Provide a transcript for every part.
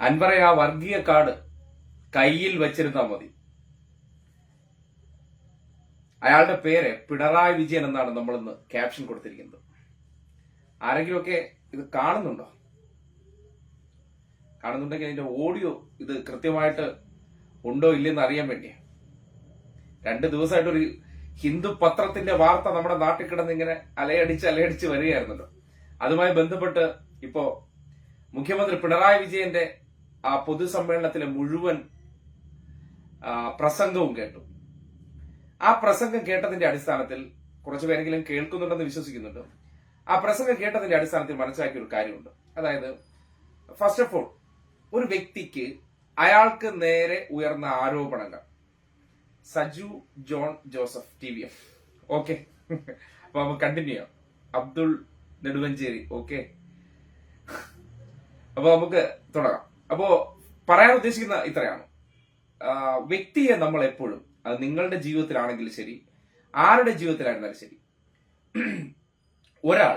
അൻവറെ ആ വർഗീയ കാർഡ് കയ്യിൽ വെച്ചിരുന്നാൽ മതി. അയാളുടെ പേര് പിണറായി വിജയൻ എന്നാണ് നമ്മൾ ഇന്ന് ക്യാപ്ഷൻ കൊടുത്തിരിക്കുന്നത്. ആരെങ്കിലുമൊക്കെ ഇത് കാണുന്നുണ്ടോ? കാണുന്നുണ്ടെങ്കിൽ അതിന്റെ ഓഡിയോ ഇത് കൃത്യമായിട്ട് ഉണ്ടോ ഇല്ലെന്ന് അറിയാൻ വേണ്ടിയാ. രണ്ട് ദിവസമായിട്ട് ഒരു ഹിന്ദു പത്രത്തിന്റെ വാർത്ത നമ്മുടെ നാട്ടിൽ കിടന്ന് ഇങ്ങനെ അലയടിച്ച് അലയടിച്ച് വരികയായിരുന്നല്ലോ. അതുമായി ബന്ധപ്പെട്ട് ഇപ്പോ മുഖ്യമന്ത്രി പിണറായി വിജയന്റെ ആ പൊതുസമ്മേളനത്തിലെ മുഴുവൻ പ്രസംഗവും കേട്ടു. ആ പ്രസംഗം കേട്ടതിന്റെ അടിസ്ഥാനത്തിൽ കുറച്ചു പേരെങ്കിലും കേൾക്കുന്നുണ്ടെന്ന് വിശ്വസിക്കുന്നുണ്ട്. ആ പ്രസംഗം കേട്ടതിന്റെ അടിസ്ഥാനത്തിൽ മനസ്സിലാക്കിയ ഒരു കാര്യമുണ്ട്. അതായത് ഫസ്റ്റ് ഓഫ് ഓൾ ഒരു വ്യക്തിക്ക് അയാൾക്ക് നേരെ ഉയർന്ന ആരോപണങ്ങൾ. Saju John Joseph T V F. Okay. അപ്പൊ നമുക്ക് കണ്ടിന്യൂ ചെയ്യാം. അബ്ദുൾ നെടുവഞ്ചേരി. ഓക്കെ. അപ്പൊ നമുക്ക് തുടങ്ങാം. അപ്പോ പറയാൻ ഉദ്ദേശിക്കുന്ന ഇത്രയാണ്. വ്യക്തിയെ നമ്മൾ എപ്പോഴും അത് നിങ്ങളുടെ ജീവിതത്തിലാണെങ്കിലും ശരി ആരുടെ ജീവിതത്തിലായിരുന്നാലും ശരി ഒരാൾ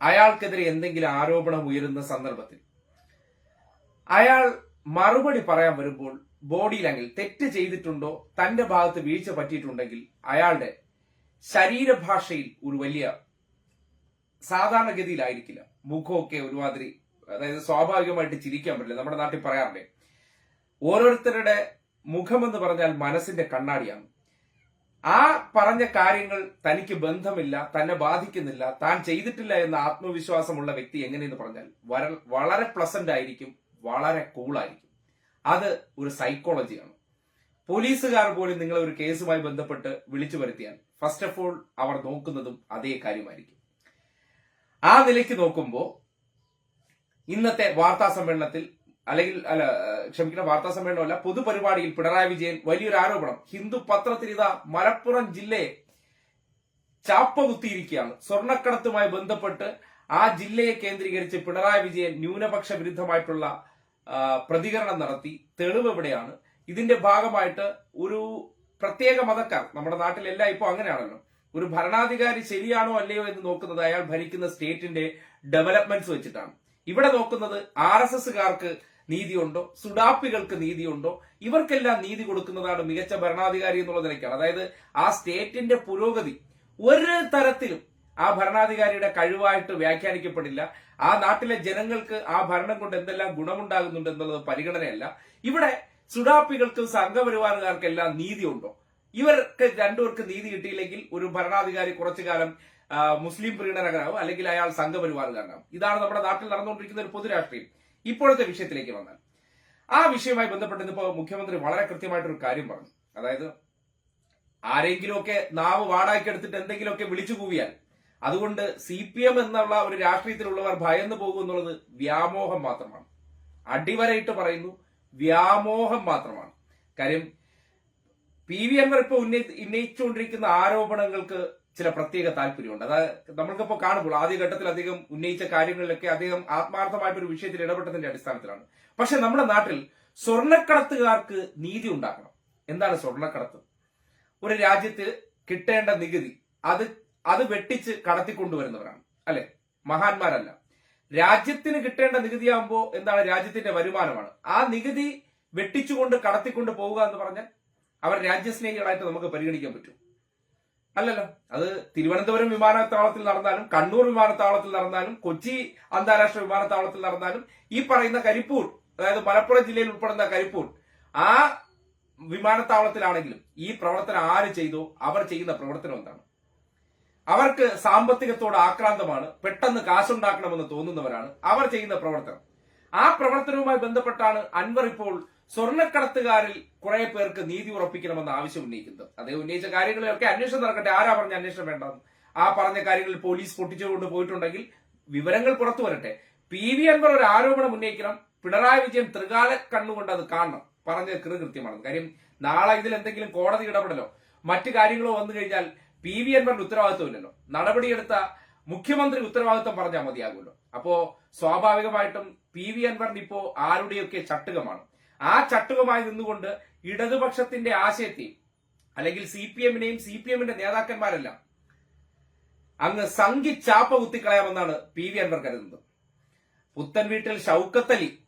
അയാൾക്കെതിരെ എന്തെങ്കിലും ആരോപണം ഉയരുന്ന സന്ദർഭത്തിൽ അയാൾ മറുപടി പറയാൻ വരുമ്പോൾ ബോഡി തെറ്റ് ചെയ്തിട്ടുണ്ടോ തന്റെ ഭാഗത്ത് വീഴ്ച പറ്റിയിട്ടുണ്ടെങ്കിൽ അയാളുടെ ശരീരഭാഷയിൽ ഒരു വലിയ സാധാരണഗതിയിലായിരിക്കില്ല. മുഖമൊക്കെ ഒരുമാതിരി അതായത് സ്വാഭാവികമായിട്ട് ചിരിക്കാൻ പറ്റില്ല. നമ്മുടെ നാട്ടിൽ പറയാറില്ലേ? ഓരോരുത്തരുടെ മുഖമെന്ന് പറഞ്ഞാൽ മനസ്സിന്റെ കണ്ണാടിയാണ്. ആ പറഞ്ഞ കാര്യങ്ങൾ തനിക്ക് ബന്ധമില്ല തന്നെ ബാധിക്കുന്നില്ല താൻ ചെയ്തിട്ടില്ല എന്ന ആത്മവിശ്വാസമുള്ള വ്യക്തി എങ്ങനെയെന്ന് പറഞ്ഞാൽ വളരെ പ്ലസന്റ് ആയിരിക്കും വളരെ കൂളായിരിക്കും അത് ഒരു സൈക്കോളജിയാണ് പോലീസുകാർ പോലും നിങ്ങളെ ഒരു കേസുമായി ബന്ധപ്പെട്ട് വിളിച്ചു വരുത്തിയാൽ ഫസ്റ്റ് ഓഫ് ഓൾ അവർ നോക്കുന്നതും അതേ കാര്യമായിരിക്കും. ആ നിലയ്ക്ക് നോക്കുമ്പോൾ ഇന്നത്തെ വാർത്താ സമ്മേളനത്തിൽ അല്ലെങ്കിൽ അല്ല ക്ഷമിക്കണം വാർത്താ സമ്മേളനമല്ല പൊതുപരിപാടിയിൽ പിണറായി വിജയൻ വലിയൊരു ആരോപണം. ഹിന്ദു പത്രത്തിനിത മലപ്പുറം ജില്ലയെ ചാപ്പ കുത്തിയിരിക്കുകയാണ്. സ്വർണക്കടത്തുമായി ബന്ധപ്പെട്ട് ആ ജില്ലയെ കേന്ദ്രീകരിച്ച് പിണറായി വിജയൻ ന്യൂനപക്ഷ വിരുദ്ധമായിട്ടുള്ള പ്രതികരണം നടത്തി. തെളിവ് എവിടെയാണ്? ഇതിന്റെ ഭാഗമായിട്ട് ഒരു പ്രത്യേക മതക്കാർ നമ്മുടെ നാട്ടിലെല്ലാം ഇപ്പോൾ അങ്ങനെയാണല്ലോ. ഒരു ഭരണാധികാരി ശരിയാണോ അല്ലയോ എന്ന് നോക്കുന്നത് അയാൾ ഭരിക്കുന്ന സ്റ്റേറ്റിന്റെ ഡെവലപ്മെന്റ്സ് വെച്ചിട്ടാണ്. ഇവിടെ നോക്കുന്നത് ആർ എസ് എസുകാർക്ക് നീതിയുണ്ടോ? സുഡാപ്പികൾക്ക് നീതിയുണ്ടോ? ഇവർക്കെല്ലാം നീതി കൊടുക്കുന്നതാണ് മികച്ച ഭരണാധികാരി എന്നുള്ള നിലയ്ക്കാണ്. അതായത് ആ സ്റ്റേറ്റിന്റെ പുരോഗതി ഒരു തരത്തിലും ആ ഭരണാധികാരിയുടെ കഴിവായിട്ട് വ്യാഖ്യാനിക്കപ്പെടില്ല. ആ നാട്ടിലെ ജനങ്ങൾക്ക് ആ ഭരണം കൊണ്ട് എന്തെല്ലാം ഗുണമുണ്ടാകുന്നുണ്ട് എന്നുള്ളത് പരിഗണനയല്ല. ഇവിടെ സുഡാപ്പികൾക്കും സംഘപരിവാറുകാർക്കെല്ലാം നീതിയുണ്ടോ? ഇവർക്ക് രണ്ടുപേർക്ക് നീതി കിട്ടിയില്ലെങ്കിൽ ഒരു ഭരണാധികാരി കുറച്ചു കാലം മുസ്ലിം പ്രീണനകനാകും അല്ലെങ്കിൽ അയാൾ സംഘപരിവാറുകാരനാവും ഇതാണ് നമ്മുടെ നാട്ടിൽ നടന്നുകൊണ്ടിരിക്കുന്ന ഒരു പൊതുരാഷ്ട്രീയം. ഇപ്പോഴത്തെ വിഷയത്തിലേക്ക് വന്നാൽ. ആ വിഷയവുമായി ബന്ധപ്പെട്ട് ഇപ്പോൾ മുഖ്യമന്ത്രി വളരെ കൃത്യമായിട്ടൊരു കാര്യം പറഞ്ഞു. അതായത് ആരെങ്കിലുമൊക്കെ നാവ് വാടാക്കി എടുത്തിട്ട് എന്തെങ്കിലുമൊക്കെ വിളിച്ചു കൂവിയാൽ അതുകൊണ്ട് സി പി എം എന്നുള്ള ഒരു രാഷ്ട്രീയത്തിലുള്ളവർ ഭയന്നു പോകും എന്നുള്ളത് വ്യാമോഹം മാത്രമാണ്. അടിവരയിട്ട് പറയുന്നു വ്യാമോഹം മാത്രമാണ്. കാര്യം പി വി അൻവർ ഇപ്പൊ ഉന്നയി ഉന്നയിച്ചുകൊണ്ടിരിക്കുന്ന ആരോപണങ്ങൾക്ക് ചില പ്രത്യേക താല്പര്യമുണ്ട്. അതായത് നമ്മൾക്കിപ്പോൾ കാണുമ്പോൾ ആദ്യഘട്ടത്തിൽ അദ്ദേഹം ഉന്നയിച്ച കാര്യങ്ങളിലൊക്കെ അദ്ദേഹം ആത്മാർത്ഥമായിട്ടൊരു വിഷയത്തിൽ ഇടപെട്ടതിന്റെ അടിസ്ഥാനത്തിലാണ്. പക്ഷെ നമ്മുടെ നാട്ടിൽ സ്വർണക്കടത്തുകാർക്ക് നീതി ഉണ്ടാക്കണം. എന്താണ് സ്വർണക്കടത്ത്? ഒരു രാജ്യത്ത് കിട്ടേണ്ട നികുതി അത് അത് വെട്ടിച്ച് കടത്തിക്കൊണ്ടുവരുന്നവരാണ്. അല്ലെ? മഹാന്മാരല്ല. രാജ്യത്തിന് കിട്ടേണ്ട നികുതിയാകുമ്പോൾ എന്താണ് രാജ്യത്തിന്റെ വരുമാനമാണ്. ആ നികുതി വെട്ടിച്ചുകൊണ്ട് കടത്തിക്കൊണ്ട് പോവുക എന്ന് പറഞ്ഞാൽ അവർ രാജ്യസ്നേഹികളായിട്ട് നമുക്ക് പരിഗണിക്കാൻ പറ്റും. അല്ലല്ലോ. അത് തിരുവനന്തപുരം വിമാനത്താവളത്തിൽ നടന്നാലും കണ്ണൂർ വിമാനത്താവളത്തിൽ നടന്നാലും കൊച്ചി അന്താരാഷ്ട്ര വിമാനത്താവളത്തിൽ നടന്നാലും ഈ പറയുന്ന കരിപ്പൂർ അതായത് മലപ്പുറം ജില്ലയിൽ ഉൾപ്പെടുന്ന കരിപ്പൂർ ആ വിമാനത്താവളത്തിലാണെങ്കിലും ഈ പ്രവർത്തനം ആര് ചെയ്തു? അവർ ചെയ്യുന്ന പ്രവർത്തനം എന്താണ്? അവർക്ക് സാമ്പത്തികത്തോട് ആക്രാന്തമാണ് പെട്ടെന്ന് കാശുണ്ടാക്കണമെന്ന് തോന്നുന്നവരാണ്. അവർ ചെയ്യുന്ന പ്രവർത്തനം. ആ പ്രവർത്തനവുമായി ബന്ധപ്പെട്ടാണ് അൻവർ ഇപ്പോൾ സ്വർണക്കടത്തുകാരിൽ കുറെ പേർക്ക് നീതി ഉറപ്പിക്കണമെന്ന് ആവശ്യം ഉന്നയിക്കുന്നത് അദ്ദേഹം ഉന്നയിച്ച കാര്യങ്ങളിലൊക്കെ അന്വേഷണം നടക്കട്ടെ. ആരാ പറഞ്ഞ അന്വേഷണം വേണ്ടെന്ന് ആ പറഞ്ഞ കാര്യങ്ങളിൽ പോലീസ് പൊട്ടിച്ചുകൊണ്ട് പോയിട്ടുണ്ടെങ്കിൽ വിവരങ്ങൾ പുറത്തു വരട്ടെ. പി വി അൻവർ ഒരു ആരോപണം ഉന്നയിക്കണം. പിണറായി വിജയൻ ത്രികാല കണ്ണുകൊണ്ട് അത് കാണണം. പറഞ്ഞത് കൃ കൃത്യമാണ് കാര്യം നാളെ ഇതിൽ എന്തെങ്കിലും കോടതി ഇടപെടലോ മറ്റു കാര്യങ്ങളോ വന്നു കഴിഞ്ഞാൽ പി വി അൻവറിന്റെ ഉത്തരവാദിത്വമില്ലല്ലോ നടപടിയെടുത്ത മുഖ്യമന്ത്രി ഉത്തരവാദിത്വം പറഞ്ഞാൽ മതിയാകുമല്ലോ. അപ്പോ സ്വാഭാവികമായിട്ടും പി വി അൻവറിന് ഇപ്പോ ആരുടെയൊക്കെ ചട്ടുകമാണ്? ആ ചട്ടുകമായി നിന്നുകൊണ്ട് ഇടതുപക്ഷത്തിന്റെ ആശയത്തെ അല്ലെങ്കിൽ സി പി എമ്മിനെയും സി പി എമ്മിന്റെ നേതാക്കന്മാരെല്ലാം അങ്ങ് സംഘി ചാപ്പ കുത്തിക്കളയാമെന്നാണ് പി വി അൻവർ കരുതുന്നത്. പുത്തൻ വീട്ടിൽ ഷൌക്കത്തലി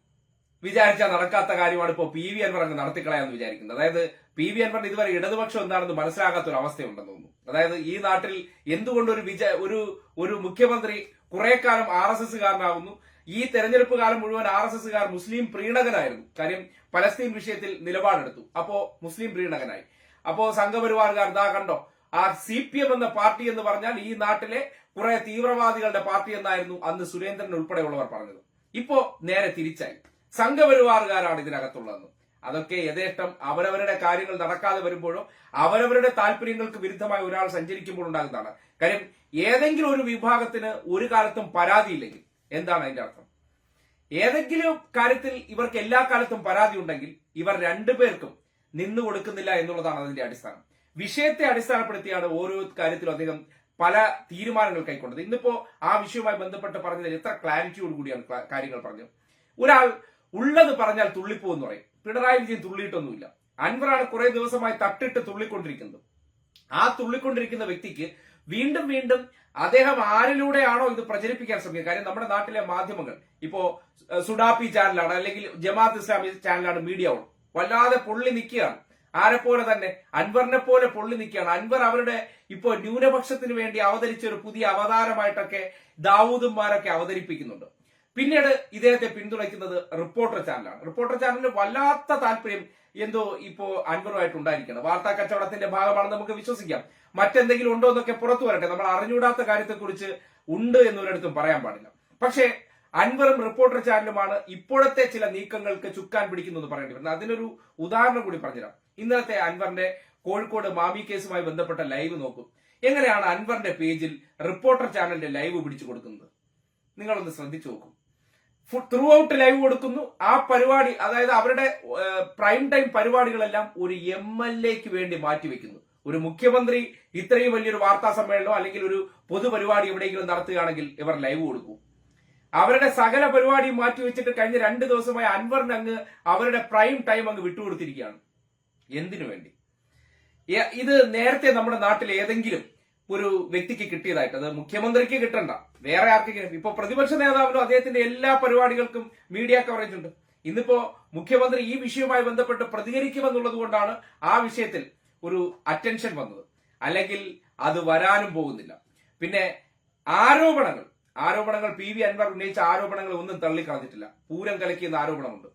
വിചാരിച്ചാൽ നടക്കാത്ത കാര്യമാണ് ഇപ്പോൾ പി വി അൻവർ അങ്ങ് നടത്തിക്കളയാന്ന് വിചാരിക്കുന്നത്. അതായത് പി വി അൻവറിന് ഇതുവരെ ഇടതുപക്ഷം എന്താണെന്ന് മനസ്സിലാകാത്ത ഒരു അവസ്ഥയുണ്ടെന്ന് തോന്നുന്നു. അതായത് ഈ നാട്ടിൽ എന്തുകൊണ്ട് ഒരു വിജ ഒരു ഒരു മുഖ്യമന്ത്രി കുറെ കാലം ആർ എസ് എസ്സുകാരനാകുന്നു ഈ തെരഞ്ഞെടുപ്പ് കാലം മുഴുവൻ ആർ എസ് എസ്സുകാർ മുസ്ലിം പ്രീണകനായിരുന്നു. കാര്യം പലസ്തീൻ വിഷയത്തിൽ നിലപാടെടുത്തു. അപ്പോ മുസ്ലിം പ്രീണകനായി. അപ്പോ സംഘപരിവാറുകാർ ദാ കണ്ടോ? ആ സി പി എം എന്ന പാർട്ടി എന്ന് പറഞ്ഞാൽ ഈ നാട്ടിലെ കുറെ തീവ്രവാദികളുടെ പാർട്ടി എന്നായിരുന്നു അന്ന് സുരേന്ദ്രൻ ഉൾപ്പെടെയുള്ളവർ പറഞ്ഞത്. ഇപ്പോ നേരെ തിരിച്ചായി. സംഘപരിവാറുകാരാണ് ഇതിനകത്തുള്ളതെന്ന്. അതൊക്കെ യഥേഷ്ടം അവരവരുടെ കാര്യങ്ങൾ നടക്കാതെ വരുമ്പോഴോ അവരവരുടെ താല്പര്യങ്ങൾക്ക് വിരുദ്ധമായി ഒരാൾ സഞ്ചരിക്കുമ്പോൾ ഉണ്ടാകുന്നതാണ്. കാര്യം ഏതെങ്കിലും ഒരു വിഭാഗത്തിന് ഒരു കാലത്തും പരാതിയില്ലെങ്കിൽ എന്താണ് അതിന്റെ അർത്ഥം? ഏതെങ്കിലും കാര്യത്തിൽ ഇവർക്ക് എല്ലാ കാലത്തും പരാതി ഉണ്ടെങ്കിൽ ഇവർ രണ്ടുപേർക്കും നിന്നു കൊടുക്കുന്നില്ല എന്നുള്ളതാണ് അതിന്റെ അടിസ്ഥാനം. വിഷയത്തെ അടിസ്ഥാനപ്പെടുത്തിയാണ് ഓരോ കാര്യത്തിലും അദ്ദേഹം പല തീരുമാനങ്ങൾ കൈക്കൊണ്ടത്. ഇന്നിപ്പോ ആ വിഷയവുമായി ബന്ധപ്പെട്ട് പറഞ്ഞതിൽ എത്ര ക്ലാരിറ്റിയോട് കൂടിയാണ് കാര്യങ്ങൾ പറഞ്ഞത്. ഒരാൾ ഉള്ളത് പറഞ്ഞാൽ തുള്ളിപ്പോ എന്ന് പറയും. പിണറായി വിജയൻ തുള്ളിയിട്ടൊന്നുമില്ല. അൻവറാണ് കുറെ ദിവസമായി തട്ടിട്ട് തുള്ളിക്കൊണ്ടിരിക്കുന്നത്. ആ തുള്ളിക്കൊണ്ടിരിക്കുന്ന വ്യക്തിക്ക് വീണ്ടും വീണ്ടും അദ്ദേഹം ആരിലൂടെയാണോ ഇത് പ്രചരിപ്പിക്കാൻ ശ്രമിക്കുന്നത്? കാര്യം നമ്മുടെ നാട്ടിലെ മാധ്യമങ്ങൾ ഇപ്പോ സുഡാപ്പി ചാനലാണ് അല്ലെങ്കിൽ ജമാഅത്ത് ഇസ്ലാമി ചാനലാണ് മീഡിയ വല്ലാതെ പൊള്ളി നിൽക്കുകയാണ്. ആരെ പോലെ തന്നെ അൻവറിനെ പോലെ പൊള്ളി നിൽക്കുകയാണ്. അൻവർ അവരുടെ ഇപ്പോ ന്യൂനപക്ഷത്തിന് വേണ്ടി അവതരിച്ച ഒരു പുതിയ അവതാരമായിട്ടൊക്കെ ദാവൂദുമാരൊക്കെ അവതരിപ്പിക്കുന്നുണ്ട്. പിന്നീട് ഇദ്ദേഹത്തെ പിന്തുണയ്ക്കുന്നത് റിപ്പോർട്ടർ ചാനലാണ്. റിപ്പോർട്ടർ ചാനലിന് വല്ലാത്ത താല്പര്യം എന്തോ ഇപ്പോ അൻവറുമായിട്ട് ഉണ്ടായിരിക്കണം വാർത്താ കച്ചവടത്തിന്റെ ഭാഗമാണെന്ന് നമുക്ക് വിശ്വസിക്കാം. മറ്റെന്തെങ്കിലും ഉണ്ടോ എന്നൊക്കെ പുറത്തു വരട്ടെ. നമ്മൾ അറിഞ്ഞൂടാത്ത കാര്യത്തെക്കുറിച്ച് ഉണ്ട് എന്നൊരിടത്തും പറയാൻ പാടില്ല. പക്ഷേ അൻവറും റിപ്പോർട്ടർ ചാനലുമാണ് ഇപ്പോഴത്തെ ചില നീക്കങ്ങൾക്ക് ചുക്കാൻ പിടിക്കുന്നു എന്ന് പറയേണ്ടി വരുന്നത്. അതിനൊരു ഉദാഹരണം കൂടി പറഞ്ഞുതരാം. ഇന്നലത്തെ അൻവറിന്റെ കോഴിക്കോട് മാമി കേസുമായി ബന്ധപ്പെട്ട ലൈവ് നോക്കും. എങ്ങനെയാണ് അൻവറിന്റെ പേജിൽ റിപ്പോർട്ടർ ചാനലിന്റെ ലൈവ് പിടിച്ചു കൊടുക്കുന്നത്? നിങ്ങളൊന്ന് ശ്രദ്ധിച്ചു നോക്കും. ത്രൂ ഔട്ട് ലൈവ് കൊടുക്കുന്നു. ആ പരിപാടി അതായത് അവരുടെ പ്രൈം ടൈം പരിപാടികളെല്ലാം ഒരു എം എൽ എക്ക് വേണ്ടി മാറ്റിവെക്കുന്നു. ഒരു മുഖ്യമന്ത്രി ഇത്രയും വലിയൊരു വാർത്താ സമ്മേളനമോ അല്ലെങ്കിൽ ഒരു പൊതുപരിപാടി എവിടെയെങ്കിലും നടത്തുകയാണെങ്കിൽ ഇവർ ലൈവ് കൊടുക്കും. അവരുടെ സകല പരിപാടിയും മാറ്റിവെച്ചിട്ട് കഴിഞ്ഞ രണ്ട് ദിവസമായി അൻവറിന് അങ്ങ് അവരുടെ പ്രൈം ടൈം അങ്ങ് വിട്ടുകൊടുത്തിരിക്കുകയാണ്. എന്തിനു വേണ്ടി? ഇത് നേരത്തെ നമ്മുടെ നാട്ടിൽ ഏതെങ്കിലും ഒരു വ്യക്തിക്ക് കിട്ടിയതായിട്ട് അത് മുഖ്യമന്ത്രിക്ക് കിട്ടണ്ട വേറെ ആർക്കെങ്കിലും. ഇപ്പൊ പ്രതിപക്ഷ നേതാവിനും അദ്ദേഹത്തിന്റെ എല്ലാ പരിപാടികൾക്കും മീഡിയ കവറേജ് ഉണ്ട്. ഇന്നിപ്പോ മുഖ്യമന്ത്രി ഈ വിഷയവുമായി ബന്ധപ്പെട്ട് പ്രതികരിക്കുമെന്നുള്ളത് കൊണ്ടാണ് ആ വിഷയത്തിൽ ഒരു അറ്റൻഷൻ വന്നത്. അല്ലെങ്കിൽ അത് വരാനും പോകുന്നില്ല. പിന്നെ ആരോപണങ്ങൾ. ആരോപണങ്ങൾ പി വി അൻവർ ഉന്നയിച്ച ആരോപണങ്ങൾ ഒന്നും തള്ളിക്കളഞ്ഞിട്ടില്ല. പൂരം കലക്കിയെന്ന ആരോപണമുണ്ട്.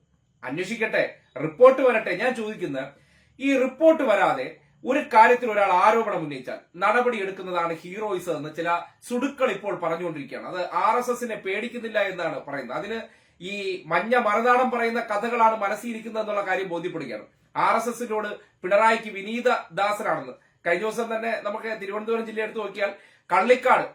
അന്വേഷിക്കട്ടെ റിപ്പോർട്ട് വരട്ടെ. ഞാൻ ചോദിക്കുന്ന ഈ റിപ്പോർട്ട് വരാതെ ഒരു കാര്യത്തിൽ ഒരാൾ ആരോപണം ഉന്നയിച്ചാൽ നടപടി എടുക്കുന്നതാണ് ഹീറോയിസ് എന്ന് ചില സുടുക്കൾ ഇപ്പോൾ പറഞ്ഞുകൊണ്ടിരിക്കുകയാണ്. അത് ആർ എസ് എസിനെ പേടിക്കുന്നില്ല എന്നാണ് പറയുന്നത്. അതിന് ഈ മഞ്ഞ മറുനാടൻ പറയുന്ന കഥകളാണ് മനസ്സിയിരിക്കുന്നത് എന്നുള്ള കാര്യം ബോധ്യപ്പെടുകയാണ്. ആർ എസ് എസിനോട് പിണറായിക്ക് വിനീത ദാസനാണെന്ന് കഴിഞ്ഞ ദിവസം തന്നെ നമുക്ക് തിരുവനന്തപുരം ജില്ല എടുത്ത് നോക്കിയാൽ കള്ളിക്കാട്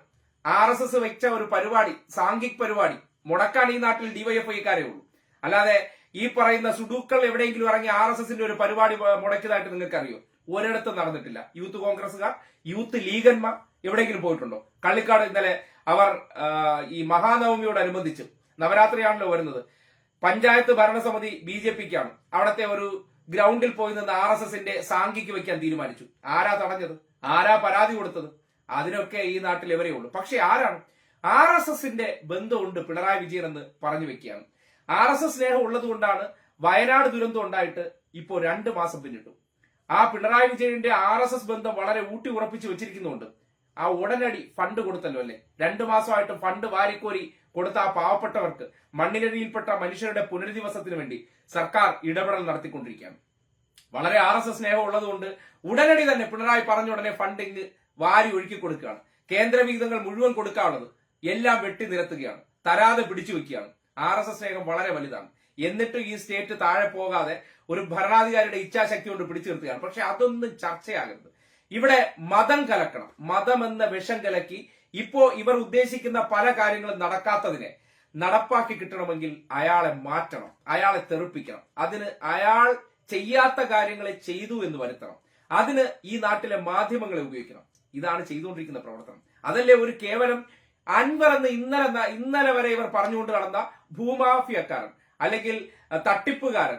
ആർ എസ് എസ് വെച്ച ഒരു പരിപാടി സാംഘിക് പരിപാടി. മുടക്കാൻ ഈ നാട്ടിൽ ഡിവൈഎഫ്ഐക്കാരേ ഉള്ളൂ. അല്ലാതെ ഈ പറയുന്ന സുഡൂക്കൾ എവിടെയെങ്കിലും ഇറങ്ങി ആർ എസ് എസിന്റെ ഒരു പരിപാടി മുടക്കിയതായിട്ട് നിങ്ങൾക്ക് അറിയോ ഒരിടത്തും നടന്നിട്ടില്ല. യൂത്ത് കോൺഗ്രസുകാർ യൂത്ത് ലീഗന്മാർ എവിടെയെങ്കിലും പോയിട്ടുണ്ടോ? കള്ളിക്കാട് ഇന്നലെ അവർ ഈ മഹാനവമിയോടനുബന്ധിച്ച് നവരാത്രിയാണല്ലോ വരുന്നത്. പഞ്ചായത്ത് ഭരണസമിതി ബി ജെ പിക്കാണ്. അവിടുത്തെ ഒരു ഗ്രൗണ്ടിൽ പോയി നിന്ന് ആർ എസ് എസിന്റെ സാങ്കിക്ക് വെക്കാൻ തീരുമാനിച്ചു. ആരാ തടഞ്ഞത്? ആരാ പരാതി കൊടുത്തത്? അതിനൊക്കെ ഈ നാട്ടിൽ ഇവരേ ഉള്ളൂ. പക്ഷെ ആരാണ്? ആർ എസ് എസിന്റെ ബന്ധമുണ്ട് പിണറായി വിജയൻ എന്ന് പറഞ്ഞു വെക്കുകയാണ്. ആർ എസ് എസ് സ്നേഹം ഉള്ളത് കൊണ്ടാണ് വയനാട് ദുരന്തം ഉണ്ടായിട്ട് ഇപ്പോൾ രണ്ട് മാസം പിന്നിട്ടു. ആ പിണറായി വിജയന്റെ ആർ എസ് എസ് ബന്ധം വളരെ ഊട്ടി ഉറപ്പിച്ചു വെച്ചിരിക്കുന്നുണ്ട്. ആ ഉടനടി ഫണ്ട് കൊടുത്തല്ലോ അല്ലെ? രണ്ടു മാസമായിട്ട് ഫണ്ട് വാരിക്കോരി കൊടുത്ത ആ പാവപ്പെട്ടവർക്ക് മണ്ണിനടിയിൽപ്പെട്ട മനുഷ്യരുടെ പുനരധിവാസത്തിന് വേണ്ടി സർക്കാർ ഇടപെടൽ നടത്തിക്കൊണ്ടിരിക്കുകയാണ്. വളരെ ആർ എസ് എസ് സ്നേഹം ഉള്ളതുകൊണ്ട് ഉടനടി തന്നെ പിണറായി പറഞ്ഞ ഉടനെ ഫണ്ടിങ് വാരി ഒഴുക്കി കൊടുക്കുകയാണ്. കേന്ദ്ര വിഹിതങ്ങൾ മുഴുവൻ കൊടുക്കാനുള്ളത് എല്ലാം വെട്ടി നിരത്തുകയാണ്. തരാതെ പിടിച്ചു വെക്കുകയാണ്. ആർ എസ് എസ് സ്നേഹം വളരെ വലുതാണ്. എന്നിട്ടും ഈ സ്റ്റേറ്റ് താഴെ പോകാതെ ഒരു ഭരണാധികാരിയുടെ ഇച്ഛാശക്തി കൊണ്ട് പിടിച്ചു നിർത്തുകയാണ്. പക്ഷെ അതൊന്നും ചർച്ചയാകരുത്. ഇവിടെ മതം കലക്കണം. മതം എന്ന വിഷം കലക്കി ഇപ്പോ ഇവർ ഉദ്ദേശിക്കുന്ന പല കാര്യങ്ങളും നടക്കാത്തതിനെ നടപ്പാക്കി കിട്ടണമെങ്കിൽ അയാളെ മാറ്റണം. അയാളെ തെറിപ്പിക്കണം. അതിന് അയാൾ ചെയ്യാത്ത കാര്യങ്ങളെ ചെയ്തു എന്ന് വരുത്തണം. അതിന് ഈ നാട്ടിലെ മാധ്യമങ്ങളെ ഉപയോഗിക്കണം. ഇതാണ് ചെയ്തുകൊണ്ടിരിക്കുന്ന പ്രവർത്തനം. അതല്ലേ ഒരു കേവലം അൻവർ എന്ന് ഇന്നലെ ഇന്നലെ വരെ ഇവർ പറഞ്ഞുകൊണ്ട് നടന്ന ഭൂമാഫിയക്കാരൻ അല്ലെങ്കിൽ തട്ടിപ്പുകാരൻ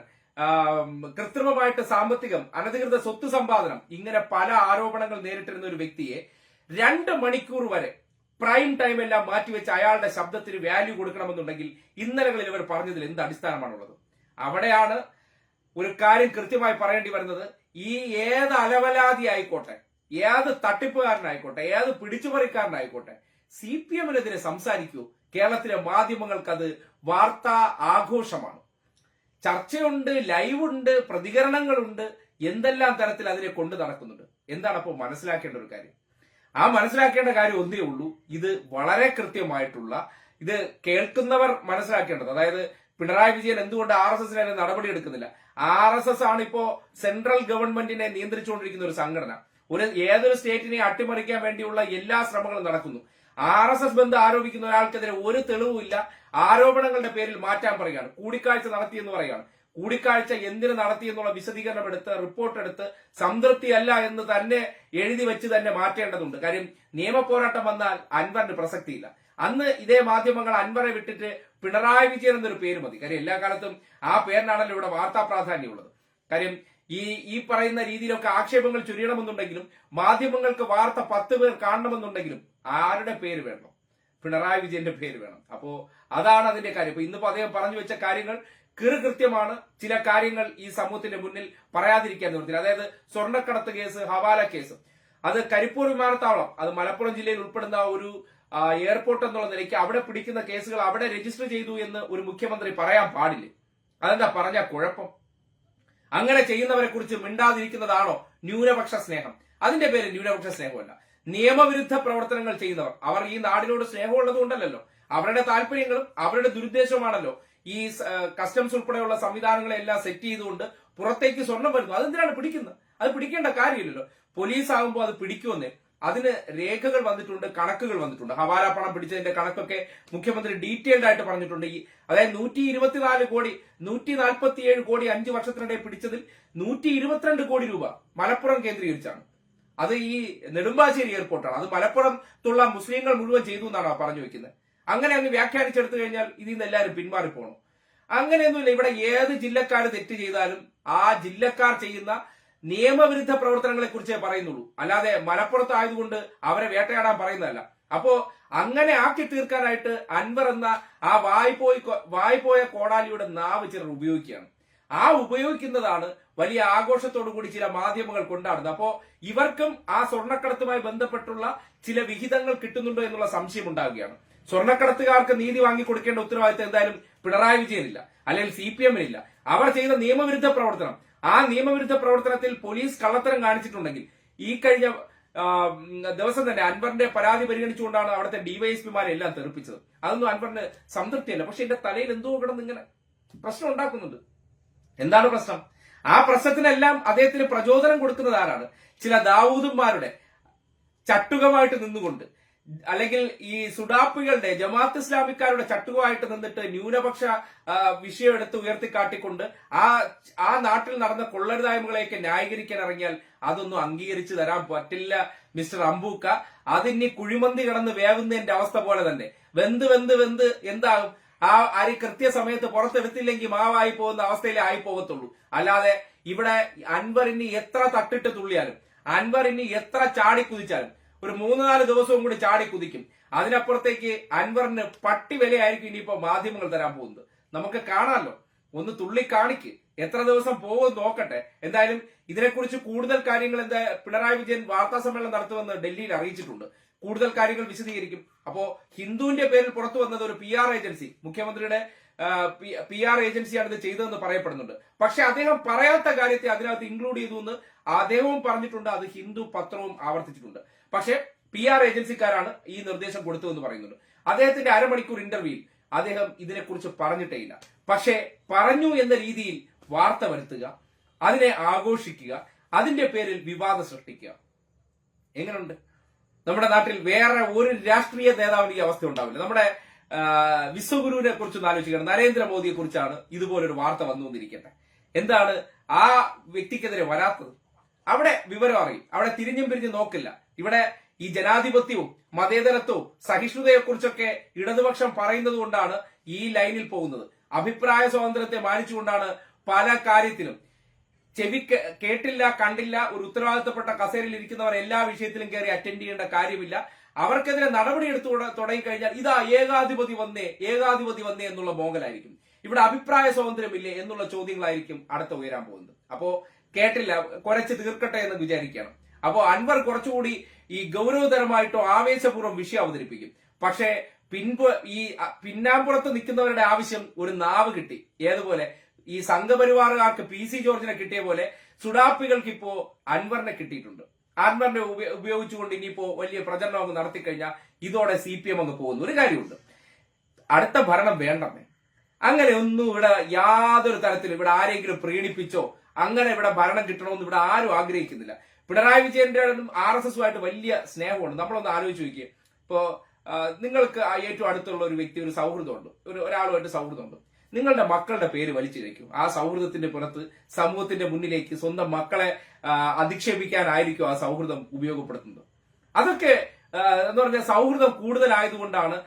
കൃത്രിമമായിട്ട് സാമ്പത്തികം അനധികൃത സ്വത്ത് സമ്പാദനം ഇങ്ങനെ പല ആരോപണങ്ങൾ നേരിട്ടിരുന്ന ഒരു വ്യക്തിയെ രണ്ട് മണിക്കൂർ വരെ പ്രൈം ടൈം എല്ലാം മാറ്റിവെച്ച് അയാളുടെ ശബ്ദത്തിന് വാല്യൂ കൊടുക്കണമെന്നുണ്ടെങ്കിൽ ഇന്നലകളിൽ ഇവർ പറഞ്ഞതിൽ എന്ത് അടിസ്ഥാനമാണുള്ളത്? അവിടെയാണ് ഒരു കാര്യം കൃത്യമായി പറയേണ്ടി വരുന്നത്. ഈ ഏത് അലവലാതി ആയിക്കോട്ടെ ഏത് തട്ടിപ്പുകാരനായിക്കോട്ടെ ഏത് പിടിച്ചുപറിക്കാരനായിക്കോട്ടെ സി പി എമ്മിനെതിരെ സംസാരിക്കൂ. കേരളത്തിലെ മാധ്യമങ്ങൾക്ക് അത് വാർത്താ ആഘോഷമാണ്. ചർച്ചയുണ്ട് ലൈവ് ഉണ്ട് പ്രതികരണങ്ങളുണ്ട് എന്തെല്ലാം തരത്തിൽ അതിനെ കൊണ്ട് നടക്കുന്നുണ്ട്. എന്താണ് അപ്പോൾ മനസ്സിലാക്കേണ്ട ഒരു കാര്യം? ആ മനസ്സിലാക്കേണ്ട കാര്യം ഒന്നേ ഉള്ളൂ. ഇത് വളരെ കൃത്യമായിട്ടുള്ള ഇത് കേൾക്കുന്നവർ മനസ്സിലാക്കേണ്ടത്. അതായത് പിണറായി വിജയൻ എന്തുകൊണ്ട് ആർ എസ് എസിന് നടപടി എടുക്കുന്നില്ല ആർ എസ് എസ് ആണ് ഇപ്പോ സെൻട്രൽ ഗവൺമെന്റിനെ നിയന്ത്രിച്ചുകൊണ്ടിരിക്കുന്ന ഒരു സംഘടന. ഒരു ഏതൊരു സ്റ്റേറ്റിനെ അട്ടിമറിക്കാൻ വേണ്ടിയുള്ള എല്ലാ ശ്രമങ്ങളും നടക്കുന്നു. ആർ എസ് എസ് ബന്ധം ആരോപിക്കുന്ന ഒരാൾക്കെതിരെ ഒരു തെളിവുമില്ല ആരോപണങ്ങളുടെ പേരിൽ മാറ്റാൻ പറയുകയാണ്. കൂടിക്കാഴ്ച നടത്തിയെന്ന് പറയുകയാണ്. കൂടിക്കാഴ്ച എന്തിനു നടത്തിയെന്നുള്ള വിശദീകരണം എടുത്ത് റിപ്പോർട്ട് എടുത്ത് സംതൃപ്തിയല്ല എന്ന് തന്നെ എഴുതി വെച്ച് തന്നെ മാറ്റേണ്ടതുണ്ട്. കാര്യം നിയമപോരാട്ടം വന്നാൽ അൻവറിന് പ്രസക്തിയില്ല. അന്ന് ഇതേ മാധ്യമങ്ങൾ അൻവറെ വിട്ടിട്ട് പിണറായി വിജയൻ എന്നൊരു പേര് മതി. കാര്യം എല്ലാ കാലത്തും ആ പേരിനാണല്ലോ ഇവിടെ വാർത്താ പ്രാധാന്യമുള്ളത്. കാര്യം ഈ ഈ പറയുന്ന രീതിയിലൊക്കെ ആക്ഷേപങ്ങൾ ചുരിയണമെന്നുണ്ടെങ്കിലും മാധ്യമങ്ങൾക്ക് വാർത്ത പത്ത് പേർ കാണണമെന്നുണ്ടെങ്കിലും ആരുടെ പേര് വേണം? പിണറായി വിജയന്റെ പേര് വേണം. അപ്പോ അതാണ് അതിന്റെ കാര്യം. ഇപ്പൊ ഇന്നിപ്പോ അദ്ദേഹം പറഞ്ഞു വെച്ച കാര്യങ്ങൾ കൃത്യമാണ് ചില കാര്യങ്ങൾ ഈ സമൂഹത്തിന്റെ മുന്നിൽ പറയാതിരിക്കാൻ നിവൃത്തില്ല അതായത് സ്വർണക്കടത്ത് കേസ് ഹവാല കേസ്. അത് കരിപ്പൂർ വിമാനത്താവളം അത് മലപ്പുറം ജില്ലയിൽ ഉൾപ്പെടുന്ന ഒരു എയർപോർട്ട് എന്നുള്ള നിലയ്ക്ക് അവിടെ പിടിക്കുന്ന കേസുകൾ അവിടെ രജിസ്റ്റർ ചെയ്തു എന്ന് ഒരു മുഖ്യമന്ത്രി പറയാൻ പാടില്ല. അതെന്താ പറഞ്ഞ കുഴപ്പം? അങ്ങനെ ചെയ്യുന്നവരെ കുറിച്ച് മിണ്ടാതിരിക്കുന്നതാണോ ന്യൂനപക്ഷ സ്നേഹം? അതിന്റെ പേര് ന്യൂനപക്ഷ സ്നേഹമല്ല. നിയമവിരുദ്ധ പ്രവർത്തനങ്ങൾ ചെയ്യുന്നവർ. അവർ ഈ നാടിനോട് സ്നേഹമുള്ളത് കൊണ്ടല്ലോ അവരുടെ താല്പര്യങ്ങളും അവരുടെ ദുരുദ്ദേശവുമാണല്ലോ ഈ കസ്റ്റംസ് ഉൾപ്പെടെയുള്ള സംവിധാനങ്ങളെല്ലാം സെറ്റ് ചെയ്തുകൊണ്ട് പുറത്തേക്ക് സ്വർണം വരുന്നു അതെന്തിനാണ് പിടിക്കുന്നത്? അത് പിടിക്കേണ്ട കാര്യമില്ലല്ലോ. പോലീസ് ആകുമ്പോൾ അത് പിടിക്കുമെന്നേ. അതിന് രേഖകൾ വന്നിട്ടുണ്ട് കണക്കുകൾ വന്നിട്ടുണ്ട്. ഹവാല പണം പിടിച്ചതിന്റെ കണക്കൊക്കെ മുഖ്യമന്ത്രി ഡീറ്റെയിൽഡ് ആയിട്ട് പറഞ്ഞിട്ടുണ്ട്. ഈ അതായത് നൂറ്റി ഇരുപത്തിനാല് കോടി നൂറ്റി നാൽപ്പത്തിയേഴ് കോടി അഞ്ചു വർഷത്തിനിടെ പിടിച്ചതിൽ നൂറ്റി ഇരുപത്തിരണ്ട് കോടി രൂപ മലപ്പുറം കേന്ദ്രീകരിച്ചാണ്. അത് ഈ നെടുമ്പാശ്ശേരി എയർപോർട്ടാണ്. അത് മലപ്പുറത്തുള്ള മുസ്ലിങ്ങൾ മുഴുവൻ ചെയ്തു എന്നാണ് പറഞ്ഞു വെക്കുന്നത്. അങ്ങനെ അങ്ങ് വ്യാഖ്യാനിച്ചെടുത്തു കഴിഞ്ഞാൽ ഇതിൽ നിന്ന് എല്ലാവരും പിന്മാറിപ്പോണം. അങ്ങനെയൊന്നുമില്ല. ഇവിടെ ഏത് ജില്ലക്കാർ തെറ്റ് ചെയ്താലും ആ ജില്ലക്കാർ ചെയ്യുന്ന നിയമവിരുദ്ധ പ്രവർത്തനങ്ങളെ കുറിച്ചേ പറയുന്നുള്ളൂ. അല്ലാതെ മലപ്പുറത്ത് ആയതുകൊണ്ട് അവരെ വേട്ടയാടാൻ പറയുന്നതല്ല. അപ്പോ അങ്ങനെ ആക്കി തീർക്കാനായിട്ട് അൻവർ എന്ന ആ വായ്പോയി വായ്പോയ കോടാലിയുടെ നാവ് ചിലർ ഉപയോഗിക്കുകയാണ്. ആ ഉപയോഗിക്കുന്നതാണ് വലിയ ആഘോഷത്തോടു കൂടി ചില മാധ്യമങ്ങൾ കൊണ്ടാടുന്നത്. അപ്പോ ഇവർക്കും ആ സ്വർണക്കടത്തുമായി ബന്ധപ്പെട്ടുള്ള ചില വിഹിതങ്ങൾ കിട്ടുന്നുണ്ടോ എന്നുള്ള സംശയം ഉണ്ടാവുകയാണ്. സ്വർണക്കടത്തുകാർക്ക് നീതി വാങ്ങിക്കൊടുക്കേണ്ട ഉത്തരവാദിത്തം എന്തായാലും പിണറായി വിജയനില്ല. അല്ലെങ്കിൽ സി പി എമ്മിനില്ല. അവർ ചെയ്ത നിയമവിരുദ്ധ പ്രവർത്തനം. ആ നിയമവിരുദ്ധ പ്രവർത്തനത്തിൽ പോലീസ് കള്ളത്തരം കാണിച്ചിട്ടുണ്ടെങ്കിൽ ഈ കഴിഞ്ഞ ദിവസം തന്നെ അൻവറിന്റെ പരാതി പരിഗണിച്ചുകൊണ്ടാണ് അവിടുത്തെ ഡിവൈഎസ്പിമാരെ എല്ലാം തെറിപ്പിച്ചത്. അതൊന്നും അൻവറിന് സംതൃപ്തിയല്ല. പക്ഷെ എന്റെ തലയിൽ എന്തോ കിടന്ന് ഇങ്ങനെ പ്രശ്നം ഉണ്ടാക്കുന്നുണ്ട്. എന്താണ് പ്രശ്നം? ആ പ്രശ്നത്തിനെല്ലാം അദ്ദേഹത്തിന് പ്രചോദനം കൊടുക്കുന്നത് ആരാണ്? ചില ദാവൂദന്മാരുടെ ചട്ടുകമായിട്ട് നിന്നുകൊണ്ട്. അല്ലെങ്കിൽ ഈ സുഡാപ്പികളുടെ ജമാഅത്ത് ഇസ്ലാമിക്കാരുടെ ചട്ടുകമായിട്ട് നിന്നിട്ട് ന്യൂനപക്ഷ വിഷയം എടുത്ത് ഉയർത്തിക്കാട്ടിക്കൊണ്ട് ആ ആ നാട്ടിൽ നടന്ന കൊള്ളരുതായ്മകളെയൊക്കെ ന്യായീകരിക്കാൻ ഇറങ്ങിയാൽ അതൊന്നും അംഗീകരിച്ചു തരാൻ പറ്റില്ല മിസ്റ്റർ അംബൂക്ക. അതിനി കുഴിമന്തി കിടന്ന് വേവുന്നതിന്റെ അവസ്ഥ പോലെ തന്നെ. വെന്ത് വെന്ത് വെന്ത് എന്താകും? ആ അരി കൃത്യസമയത്ത് പുറത്തെടുത്തില്ലെങ്കിൽ മാവായി പോകുന്ന അവസ്ഥയിലേ ആയി പോകത്തുള്ളൂ അല്ലാതെ ഇവിടെ അൻവർ ഇനി എത്ര തട്ടിട്ട് തുള്ളിയാലും അൻവർ ഇനി എത്ര ചാടി കുതിച്ചാലും ഒരു മൂന്ന് നാല് ദിവസവും കൂടി ചാടി കുതിക്കും. അതിനപ്പുറത്തേക്ക് അൻവറിന് പട്ടി വിലയായിരിക്കും ഇനിയിപ്പോ മാധ്യമങ്ങൾ തരാൻ പോകുന്നത്. നമുക്ക് കാണാമല്ലോ. ഒന്ന് തുള്ളി കാണിക്ക് എത്ര ദിവസം പോകും നോക്കട്ടെ. എന്തായാലും ഇതിനെക്കുറിച്ച് കൂടുതൽ കാര്യങ്ങൾ എന്താ പിണറായി വിജയൻ വാർത്താ സമ്മേളനം നടത്തുമെന്ന് ഡൽഹിയിൽ അറിയിച്ചിട്ടുണ്ട്. കൂടുതൽ കാര്യങ്ങൾ വിശദീകരിക്കും. അപ്പോ ഹിന്ദുവിന്റെ പേരിൽ പുറത്തു വന്നത് ഒരു പി ആർ ഏജൻസി. മുഖ്യമന്ത്രിയുടെ പി ആർ ഏജൻസിയാണ് ഇത് ചെയ്തതെന്ന് പറയപ്പെടുന്നുണ്ട്. പക്ഷെ അദ്ദേഹം പറയാത്ത കാര്യത്തെ അതിനകത്ത് ഇൻക്ലൂഡ് ചെയ്തു എന്ന് അദ്ദേഹവും പറഞ്ഞിട്ടുണ്ട്. അത് ഹിന്ദു പത്രവും ആവർത്തിച്ചിട്ടുണ്ട്. പക്ഷെ പി ആർ ഏജൻസിക്കാരാണ് ഈ നിർദ്ദേശം കൊടുത്തതെന്ന് പറയുന്നുണ്ട്. അദ്ദേഹത്തിന്റെ അരമണിക്കൂർ ഇന്റർവ്യൂയിൽ അദ്ദേഹം ഇതിനെക്കുറിച്ച് പറഞ്ഞിട്ടേ ഇല്ല പക്ഷേ പറഞ്ഞു എന്ന രീതിയിൽ വാർത്ത വരുത്തുക അതിനെ ആഘോഷിക്കുക അതിന്റെ പേരിൽ വിവാദം സൃഷ്ടിക്കുക. എങ്ങനെയുണ്ട് നമ്മുടെ നാട്ടിൽ വേറെ ഒരു രാഷ്ട്രീയ നേതാവിന് ഈ അവസ്ഥ ഉണ്ടാവില്ല. നമ്മുടെ വിശ്വഗുരുവിനെ കുറിച്ച് ആലോചിക്കണം. നരേന്ദ്രമോദിയെ കുറിച്ചാണ് ഇതുപോലൊരു വാർത്ത വന്നു വന്നുകൊണ്ടിരിക്കട്ടെ. എന്താണ് ആ വ്യക്തിക്കെതിരെ വരാത്തത്? അവിടെ വിവരം അറിയും. അവിടെ തിരിഞ്ഞും പിരിഞ്ഞും നോക്കില്ല. ഇവിടെ ഈ ജനാധിപത്യവും മതേതരത്വവും സഹിഷ്ണുതയെ കുറിച്ചൊക്കെ ഇടതുപക്ഷം പറയുന്നത് കൊണ്ടാണ് ഈ ലൈനിൽ പോകുന്നത്. അഭിപ്രായ സ്വാതന്ത്ര്യത്തെ മാനിച്ചുകൊണ്ടാണ് പല കാര്യത്തിലും. ചെവി കേട്ടില്ല കണ്ടില്ല ഒരു ഉത്തരവാദിത്തപ്പെട്ട കസേരയിൽ ഇരിക്കുന്നവർ എല്ലാ വിഷയത്തിലും കയറി അറ്റൻഡ് ചെയ്യേണ്ട കാര്യമില്ല. അവർക്കെതിരെ നടപടി എടുത്തു തുട- തുടങ്ങിക്കഴിഞ്ഞാൽ ഇതാ ഏകാധിപതി വന്നേ ഏകാധിപതി വന്നേ എന്നുള്ള മോങ്ങലായിരിക്കും ഇവിടെ അഭിപ്രായ സ്വാതന്ത്ര്യമില്ലേ എന്നുള്ള ചോദ്യങ്ങളായിരിക്കും അടുത്ത ഉയരാൻ പോകുന്നത്. അപ്പോ കേട്ടില്ല കുറച്ച് തീർക്കട്ടെ എന്ന് വിചാരിക്കണം. അപ്പോ അൻവർ കുറച്ചുകൂടി ഈ ഗൗരവതരമായിട്ടോ ആവേശപൂർവം വിഷയം അവതരിപ്പിക്കും. പക്ഷേ പിൻപ് ഈ പിന്നാമ്പുറത്ത് നിൽക്കുന്നവരുടെ ആവശ്യം ഒരു നാവ് കിട്ടി. ഏതുപോലെ? ഈ സംഘപരിവാറുകാർക്ക് പി സി ജോർജിനെ കിട്ടിയ പോലെ സുഡാപ്പികൾക്ക് ഇപ്പോ അൻവറിനെ കിട്ടിയിട്ടുണ്ട്. അൻവറിനെ ഉപ- ഉപയോഗിച്ചുകൊണ്ട് ഇനിയിപ്പോ വലിയ പ്രചരണം അങ്ങ് നടത്തിക്കഴിഞ്ഞാൽ ഇതോടെ സി പി എം അങ്ങ് പോകുന്നു. ഒരു കാര്യമുണ്ട്. അടുത്ത ഭരണം വേണ്ടെന്നേ അങ്ങനെ ഒന്നും ഇവിടെ യാതൊരു തരത്തിലും ഇവിടെ ആരെങ്കിലും പ്രീണിപ്പിച്ചോ അങ്ങനെ ഇവിടെ ഭരണം കിട്ടണമെന്ന് ഇവിടെ ആരും ആഗ്രഹിക്കുന്നില്ല. പിണറായി വിജയന്റെ ആർ എസ് എസുമായിട്ട് വലിയ സ്നേഹമുണ്ട്. നമ്മളൊന്ന് ആലോചിച്ച് നോക്കിയേ. ഇപ്പോ നിങ്ങൾക്ക് ഏറ്റവും അടുത്തുള്ള ഒരു വ്യക്തി ഒരു സൗഹൃദമുണ്ട്. ഒരു ഒരാളുമായിട്ട് സൗഹൃദമുണ്ട്. നിങ്ങളുടെ മക്കളുടെ പേര് വലിച്ചു കഴിക്കും ആ സൗഹൃദത്തിന്റെ പുറത്ത് സമൂഹത്തിന്റെ മുന്നിലേക്ക് സ്വന്തം മക്കളെ അധിക്ഷേപിക്കാനായിരിക്കും ആ സൗഹൃദം ഉപയോഗപ്പെടുത്തുന്നത്. അതൊക്കെ എന്ന് പറഞ്ഞാൽ സൗഹൃദം കൂടുതലായതുകൊണ്ടാണ്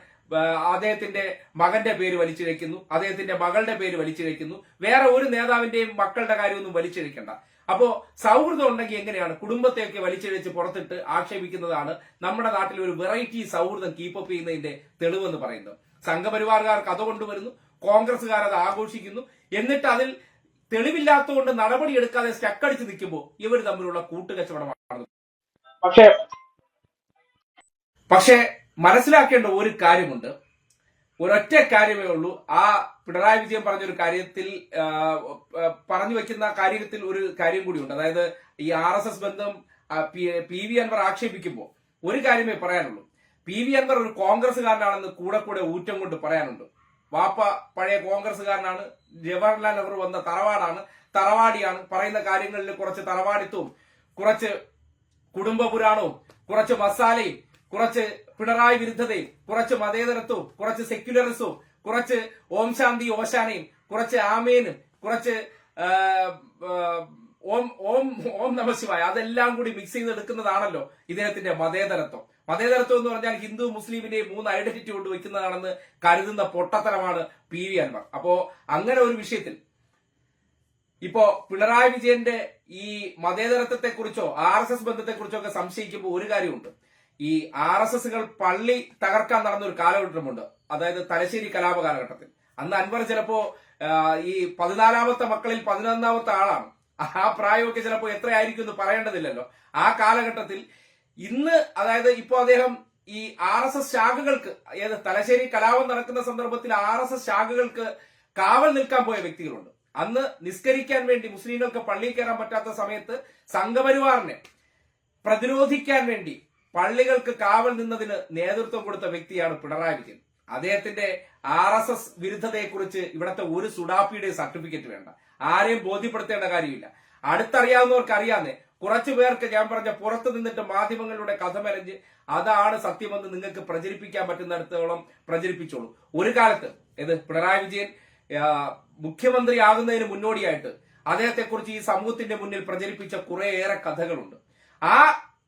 അദ്ദേഹത്തിന്റെ മകന്റെ പേര് വലിച്ചിഴയ്ക്കുന്നു അദ്ദേഹത്തിന്റെ മകളുടെ പേര് വലിച്ചിഴയ്ക്കുന്നു വേറെ ഒരു നേതാവിന്റെയും മക്കളുടെ കാര്യമൊന്നും വലിച്ചിഴയ്ക്കണ്ട അപ്പോ സൗഹൃദം ഉണ്ടെങ്കിൽ എങ്ങനെയാണ്? കുടുംബത്തെയൊക്കെ വലിച്ചിഴച്ച് പുറത്തിട്ട് ആക്ഷേപിക്കുന്നതാണ് നമ്മുടെ നാട്ടിൽ ഒരു വെറൈറ്റി സൗഹൃദം കീപ്പപ്പ് ചെയ്യുന്നതിന്റെ തെളിവെന്ന് പറയുന്നത്. സംഘപരിവാറുകാർക്ക് അത് കൊണ്ടുവരുന്നു കോൺഗ്രസ്സുകാർ അത് ആഘോഷിക്കുന്നു. എന്നിട്ട് അതിൽ തെളിവില്ലാത്തതുകൊണ്ട് നടപടി എടുക്കാതെ സ്റ്റക്കടിച്ച് നിൽക്കുമ്പോൾ ഇവർ തമ്മിലുള്ള കൂട്ടുകച്ചവടമാണ്. പക്ഷേ പക്ഷേ മനസ്സിലാക്കേണ്ട ഒരു കാര്യമുണ്ട്. ഒരൊറ്റ കാര്യമേ ഉള്ളൂ. ആ പിണറായി വിജയൻ പറഞ്ഞൊരു കാര്യത്തിൽ പറഞ്ഞു വെക്കുന്ന കാര്യത്തിൽ ഒരു കാര്യം കൂടിയുണ്ട്. അതായത് ഈ ആർ എസ് എസ് ബന്ധം പി വി അൻവർ ആക്ഷേപിക്കുമ്പോൾ ഒരു കാര്യമേ പറയാനുള്ളൂ. പി വി അൻവർ ഒരു കോൺഗ്രസ്സുകാരനാണെന്ന് കൂടെ കൂടെ ഊറ്റം കൊണ്ട് പറയാനുണ്ട്. വാപ്പ പഴയ കോൺഗ്രസ്സുകാരനാണ്. ജവഹർലാൽ നെഹ്റു വന്ന തറവാടാണ്. തറവാടിയാണ്. പറയുന്ന കാര്യങ്ങളിൽ കുറച്ച് തറവാടിത്വവും കുറച്ച് കുടുംബ പുരാണവും കുറച്ച് മസാലയും കുറച്ച് പിണറായി വിരുദ്ധതയും കുറച്ച് മതേതരത്വവും കുറച്ച് സെക്യുലറിസവും കുറച്ച് ഓം ശാന്തി ഓശാനയും കുറച്ച് ആമേനും കുറച്ച് ഓം ഓം ഓം നമശിവായ അതെല്ലാം കൂടി മിക്സ് ചെയ്തെടുക്കുന്നതാണല്ലോ ഇദ്ദേഹത്തിന്റെ മതേതരത്വം. മതേതരത്വം എന്ന് പറഞ്ഞാൽ ഹിന്ദു മുസ്ലിമിനെ മൂന്ന് ഐഡന്റിറ്റി കൊണ്ട് വെക്കുന്നതാണെന്ന് കരുതുന്ന പൊട്ടത്തരമാണ് പി വി അൻവർ. അപ്പോ അങ്ങനെ ഒരു വിഷയത്തിൽ ഇപ്പോ പിണറായി വിജയന്റെ ഈ മതേതരത്വത്തെ കുറിച്ചോ ആർ എസ് എസ് ബന്ധത്തെ കുറിച്ചോ ഒക്കെ സംശയിക്കുമ്പോൾ ഒരു കാര്യമുണ്ട്. ഈ ആർ എസ് എസുകൾ പള്ളി തകർക്കാൻ നടന്ന ഒരു കാലഘട്ടമുണ്ട്. അതായത് തലശ്ശേരി കലാപ കാലഘട്ടത്തിൽ അന്ന് അൻവർ ചിലപ്പോ ഈ പതിനാലാമത്തെ മക്കളിൽ പതിനൊന്നാമത്തെ ആളാണ്. ആ പ്രായമൊക്കെ ചിലപ്പോൾ എത്രയായിരിക്കും എന്ന് പറയേണ്ടതില്ലല്ലോ. ആ കാലഘട്ടത്തിൽ ഇന്ന് അതായത് ഇപ്പോൾ അദ്ദേഹം ഈ ആർ എസ് എസ് ശാഖകൾക്ക് ഏത് തലശ്ശേരി കലാപം നടക്കുന്ന സന്ദർഭത്തിൽ ആർ എസ് എസ് ശാഖകൾക്ക് കാവൽ നിൽക്കാൻ പോയ വ്യക്തികളുണ്ട്. അന്ന് നിസ്കരിക്കാൻ വേണ്ടി മുസ്ലിങ്ങൾക്ക് പള്ളിയിൽ കയറാൻ പറ്റാത്ത സമയത്ത് സംഘപരിവാറിനെ പ്രതിരോധിക്കാൻ വേണ്ടി പള്ളികൾക്ക് കാവൽ നിന്നതിന് നേതൃത്വം കൊടുത്ത വ്യക്തിയാണ് പിണറായി വിജയൻ. അദ്ദേഹത്തിന്റെ ആർ എസ് എസ് വിരുദ്ധതയെക്കുറിച്ച് ഇവിടുത്തെ ഒരു സുഡാപ്പിയുടെ സർട്ടിഫിക്കറ്റ് വേണ്ട. ആരെയും ബോധ്യപ്പെടുത്തേണ്ട കാര്യമില്ല. അടുത്തറിയാവുന്നവർക്ക് അറിയാന്നേ കുറച്ചു പേർക്ക് ഞാൻ പറഞ്ഞ പുറത്തു നിന്നിട്ട് മാധ്യമങ്ങളുടെ കഥ മരഞ്ഞ് അതാണ് സത്യമെന്ന് നിങ്ങൾക്ക് പ്രചരിപ്പിക്കാൻ പറ്റുന്നിടത്തോളം പ്രചരിപ്പിച്ചോളൂ. ഒരു കാലത്ത് ഇത് പിണറായി വിജയൻ മുഖ്യമന്ത്രി ആകുന്നതിന് മുന്നോടിയായിട്ട് അദ്ദേഹത്തെക്കുറിച്ച് ഈ സമൂഹത്തിന്റെ മുന്നിൽ പ്രചരിപ്പിച്ച കുറേയേറെ കഥകളുണ്ട്. ആ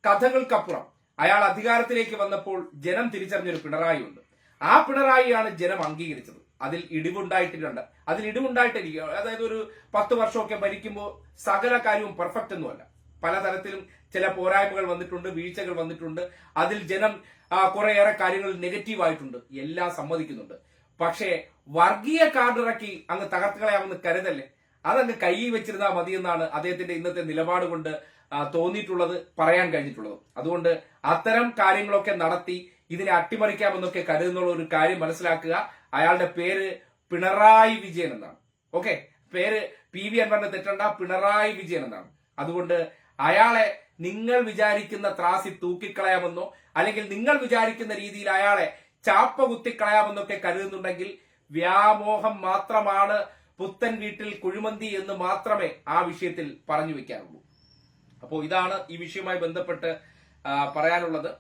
കഥകൾക്കപ്പുറം അയാൾ അധികാരത്തിലേക്ക് വന്നപ്പോൾ ജനം തിരിച്ചറിഞ്ഞൊരു പിണറായി ഉണ്ട് ആ പിണറായിയാണ് ജനം അംഗീകരിച്ചത്. അതിൽ ഇടിവുണ്ടായിട്ടുണ്ട്. അതിൽ ഇടിവുണ്ടായിട്ടിരിക്കുക അതായത് ഒരു പത്ത് വർഷമൊക്കെ ഭരിക്കുമ്പോൾ സകല കാര്യവും പെർഫെക്റ്റ് ഒന്നുമല്ല. പലതരത്തിലും ചില പോരായ്മകൾ വന്നിട്ടുണ്ട് വീഴ്ചകൾ വന്നിട്ടുണ്ട്. അതിൽ ജനം കുറേയേറെ കാര്യങ്ങൾ നെഗറ്റീവ് ആയിട്ടുണ്ട്. എല്ലാം സമ്മതിക്കുന്നുണ്ട്. പക്ഷേ വർഗീയ കാർഡിറക്കി അങ്ങ് തകർത്തുകളയാമെന്ന് കരുതല്ലേ? അതങ്ങ് കൈ വെച്ചിരുന്നാൽ മതിയെന്നാണ് അദ്ദേഹത്തിന്റെ ഇന്നത്തെ നിലപാട് കൊണ്ട് തോന്നിയിട്ടുള്ളത് പറയാൻ കഴിഞ്ഞിട്ടുള്ളത്. അതുകൊണ്ട് അത്തരം കാര്യങ്ങളൊക്കെ നടത്തി ഇതിനെ അട്ടിമറിക്കാമെന്നൊക്കെ കരുതുന്നുള്ള ഒരു കാര്യം മനസ്സിലാക്കുക. അയാളുടെ പേര് പിണറായി വിജയൻ എന്നാണ്. ഓക്കെ? പേര് പി വി അൻവറിനെ തെറ്റണ്ട പിണറായി വിജയൻ എന്നാണ്. അതുകൊണ്ട് അയാളെ നിങ്ങൾ വിചാരിക്കുന്ന ത്രാസി തൂക്കിക്കളയാമെന്നോ അല്ലെങ്കിൽ നിങ്ങൾ വിചാരിക്കുന്ന രീതിയിൽ അയാളെ ചാപ്പ കുത്തിക്കളയാമെന്നൊക്കെ കരുതുന്നുണ്ടെങ്കിൽ വ്യാമോഹം മാത്രമാണ് പുത്തൻ വീട്ടിൽ കുഴിമന്തി എന്ന് മാത്രമേ ആ വിഷയത്തിൽ പറഞ്ഞു വെക്കാറുള്ളൂ അപ്പോൾ ഇതാണ് ഈ വിഷയവുമായി ബന്ധപ്പെട്ട് പറയാനുള്ളത്.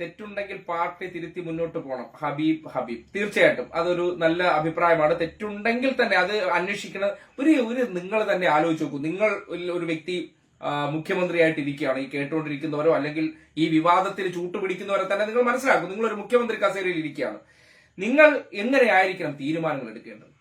തെറ്റുണ്ടെങ്കിൽ പാർട്ടി തിരുത്തി മുന്നോട്ട് പോകണം ഹബീബ് ഹബീബ്. തീർച്ചയായിട്ടും. അതൊരു നല്ല അഭിപ്രായമാണ്. തെറ്റുണ്ടെങ്കിൽ തന്നെ അത് അന്വേഷിക്കണ ഒരു ഒരു നിങ്ങൾ തന്നെ ആലോചിച്ച് നോക്കൂ. നിങ്ങൾ ഒരു വ്യക്തി മുഖ്യമന്ത്രിയായിട്ട് ഇരിക്കുകയാണ് ഈ കേട്ടുകൊണ്ടിരിക്കുന്നവരോ അല്ലെങ്കിൽ ഈ വിവാദത്തിൽ ചൂട്ടുപിടിക്കുന്നവരെ തന്നെ നിങ്ങൾ മനസ്സിലാക്കും. നിങ്ങൾ ഒരു മുഖ്യമന്ത്രി കസേരയിൽ ഇരിക്കുകയാണ് നിങ്ങൾ എങ്ങനെയായിരിക്കണം തീരുമാനങ്ങൾ എടുക്കേണ്ടത്?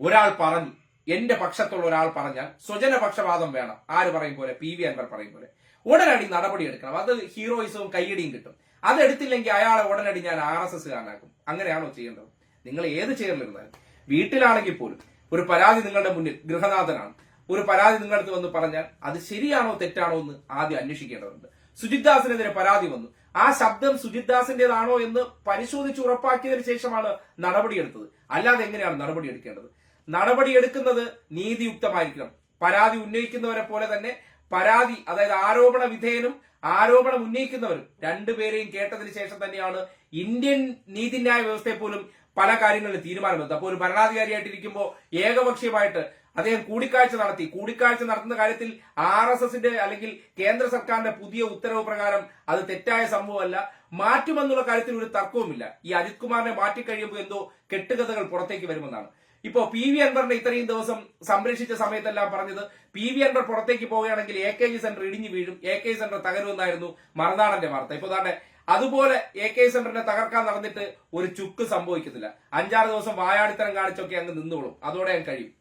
ഒരാൾ പറഞ്ഞു എന്റെ പക്ഷത്തുള്ള ഒരാൾ പറഞ്ഞാൽ സ്വജനപക്ഷപാതം വേണം. ആര് പറയും പോലെ? പി വി അൻവർ പറയും പോലെ. ഉടനടി നടപടി എടുക്കണം അത് ഹീറോയിസവും കയ്യടിയും കിട്ടും. അതെടുത്തില്ലെങ്കിൽ അയാളെ ഉടനടി ഞാൻ ആർ എസ് എസ് കാരനാക്കും അങ്ങനെയാണോ ചെയ്യേണ്ടത്? നിങ്ങൾ ഏത് ചെയ്യലിരുന്നാലും വീട്ടിലാണെങ്കിൽ പോലും ഒരു പരാതി നിങ്ങളുടെ മുന്നിൽ ഗൃഹനാഥനാണ്. ഒരു പരാതി നിങ്ങളുടെ വന്ന് പറഞ്ഞാൽ അത് ശരിയാണോ തെറ്റാണോ എന്ന് ആദ്യം അന്വേഷിക്കേണ്ടതുണ്ട്. സുജിത് ദാസിനെതിരെ പരാതി വന്നു. ആ ശബ്ദം സുജിത് ദാസിന്റേതാണോ എന്ന് പരിശോധിച്ച് ഉറപ്പാക്കിയതിനു ശേഷമാണ് നടപടിയെടുത്തത്. അല്ലാതെ എങ്ങനെയാണ് നടപടിയെടുക്കേണ്ടത്? നടപടിയെടുക്കുന്നത് നീതിയുക്തമായിരിക്കണം. പരാതി ഉന്നയിക്കുന്നവരെ പോലെ തന്നെ പരാതി അതായത് ആരോപണ വിധേയനും ആരോപണം ഉന്നയിക്കുന്നവരും രണ്ടുപേരെയും കേട്ടതിന് ശേഷം തന്നെയാണ് ഇന്ത്യൻ നീതിന്യായ വ്യവസ്ഥയെ പോലും പല കാര്യങ്ങളിലും തീരുമാനമെടുത്തത്. അപ്പോൾ ഒരു ഭരണാധികാരിയായിട്ടിരിക്കുമ്പോൾ ഏകപക്ഷീയമായിട്ട് അദ്ദേഹം കൂടിക്കാഴ്ച നടത്തി. കൂടിക്കാഴ്ച നടത്തുന്ന കാര്യത്തിൽ ആർ എസ് എസിന്റെ അല്ലെങ്കിൽ കേന്ദ്ര സർക്കാരിന്റെ പുതിയ ഉത്തരവ് പ്രകാരം അത് തെറ്റായ സംഭവമല്ല. മാറ്റുമെന്നുള്ള കാര്യത്തിൽ ഒരു തർക്കവുമില്ല. ഈ അജിത് കുമാറിനെ മാറ്റിക്കഴിയുമ്പോൾ എന്തോ കെട്ടുകഥകൾ പുറത്തേക്ക് വരുമെന്നാണ്. ഇപ്പോ പി വി അൻവറിനെ ഇത്രയും ദിവസം സംരക്ഷിച്ച സമയത്തെല്ലാം പറഞ്ഞത്. പി വി അൻവർ പുറത്തേക്ക് പോവുകയാണെങ്കിൽ എ കെ ജി സെന്റർ ഇടിഞ്ഞു വീഴും. എ കെ സെന്റർ തകരുമെന്നായിരുന്നു മറുനാടന്റെ വാർത്ത. ഇപ്പൊ താണ്ടെ അതുപോലെ എ കെ സെന്ററിനെ തകർക്കാൻ നടന്നിട്ട് ഒരു ചുക്ക് സംഭവിക്കത്തില്ല. അഞ്ചാറ് ദിവസം വായാടിത്തരം കാണിച്ചൊക്കെ അങ്ങ് നിന്നോളും. അതോടെ ഞാൻ കഴിയും.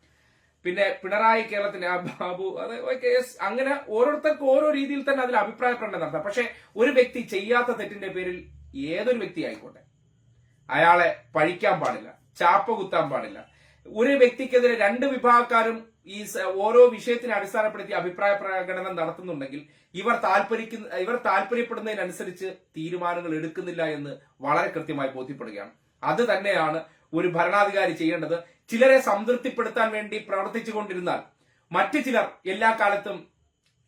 പിന്നെ പിണറായി കേരളത്തിന്റെ ബാബു അത് അങ്ങനെ ഓരോരുത്തർക്കും ഓരോ രീതിയിൽ തന്നെ അതിൽ അഭിപ്രായ പ്രകടനം നടത്താം. പക്ഷെ ഒരു വ്യക്തി ചെയ്യാത്ത തെറ്റിന്റെ പേരിൽ ഏതൊരു വ്യക്തി ആയിക്കോട്ടെ? അയാളെ പഴിക്കാൻ പാടില്ല ചാപ്പ കുത്താൻ പാടില്ല ഒരു വ്യക്തിക്കെതിരെ രണ്ട് വിഭാഗക്കാരും ഈ ഓരോ വിഷയത്തിനെ അടിസ്ഥാനപ്പെടുത്തി അഭിപ്രായ പ്രകടനം നടത്തുന്നുണ്ടെങ്കിൽ ഇവർ താല്പര്യക്കുന്ന ഇവർ താല്പര്യപ്പെടുന്നതിനനുസരിച്ച് തീരുമാനങ്ങൾ എടുക്കുന്നില്ല എന്ന് വളരെ കൃത്യമായി ബോധ്യപ്പെടുകയാണ്. അത് തന്നെയാണ് ഒരു ഭരണാധികാരി ചെയ്യേണ്ടത്. ചിലരെ സംതൃപ്തിപ്പെടുത്താൻ വേണ്ടി പ്രവർത്തിച്ചുകൊണ്ടിരുന്നാൽ മറ്റു ചിലർ എല്ലാ കാലത്തും